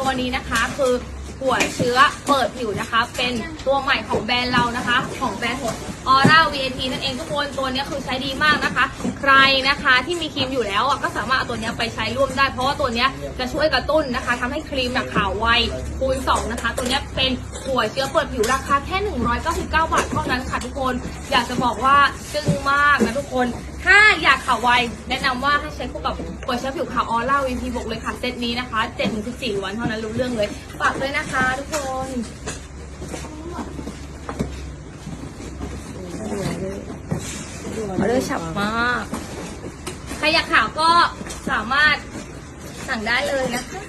ตัวนี้นะคะคือหัวเชื้อเปิดผิวนะคะ เป็นตัวใหม่ของแบรนด์เรานะคะ ของแบรนด์ออร่า VIP นั่นเองทุกคน ตัวนี้คือใช้ดีมากนะคะ ใครนะคะที่มีครีมอยู่แล้วอะก็สามารถเอาตัวนี้ไปใช้ร่วมได้ เพราะว่าตัวนี้จะช่วยกระตุ้นนะคะทำให้ครีมแบบขาวไวคูณ2นะคะ ตัวนี้เป็นหัวเชื้อเปิดผิวราคาแค่ 199 บาทเท่านั้นค่ะทุกคน อยากจะบอกว่าจึ้งมากนะทุกคน ถ้าอยากขาวไวแนะนำว่าให้ใช้คู่กับหัวเชื้อผิวขาวออร่า VP บวกเลยค่ะเซตนี้นะคะ7-14วันเท่านั้นรู้เรื่องเลยฝากด้วยนะคะ ทุกคน ออเดอร์ฉับมาก ใครอยากขาวก็สามารถสั่งได้เลยนะคะ